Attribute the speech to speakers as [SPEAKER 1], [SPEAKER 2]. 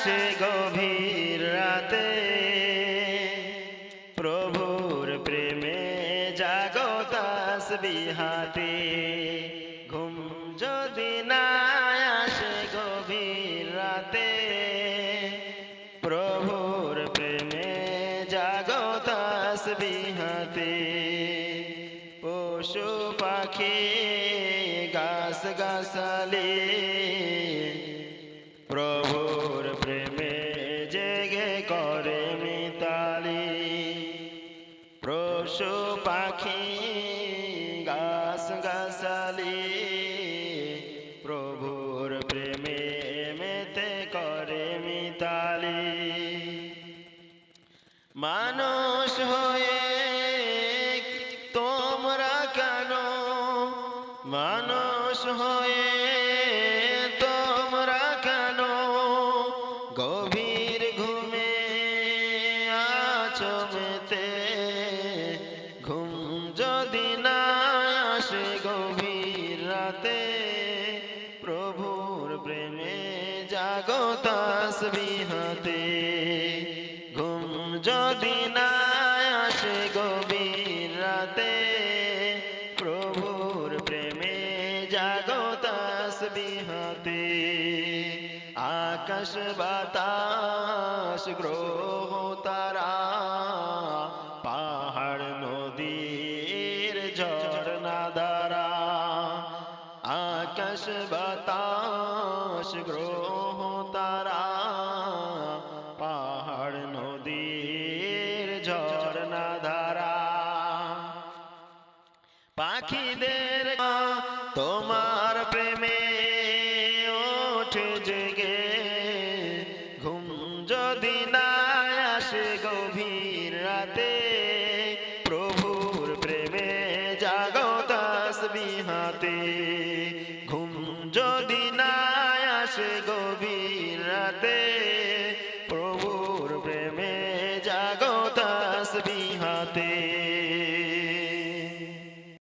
[SPEAKER 1] আসে গভীর রাতে। প্রভুর প্রেমে জাগতাস বিহাতে ঘুম যদি না আসে গভীর রাতে। প্রভুর প্রেমে জাগতাস বিহাতে পশু পাখি গাছ গাছালি। প্রভুর প্রেমে জেগে করে মিতালি। পশু পাখি, গাছ গাছালি। প্রভুর প্রেমে মেতে করে মিতালি। মানুষ হয়ে তোমরা কেন? মানুষ হয়ে আছো ঘুম যদি না আসে গভীর রাতে, প্রভুর প্রেমে জাগতাস বিহাতে ঘুম যদি না আসে গভীর রাতে, প্রভুর প্রেমে জাগতাস বিহাতে আকাশ বাতাস, গ্রহ তারা, পাহাড় নদীর ঝর্ণা দ্বারা। আকাশ বাতাস, গ্রহ তারা, পাহাড় নদীর ঝর্ণা ধারা পাখিদের যদি না আসে গভীর রাতে, প্রভুর প্রেমে জাগতাস বিহাতে ঘুম যদি না আসে গভীর রাতে, প্রভুর প্রেমে জাগতাস বিহাতে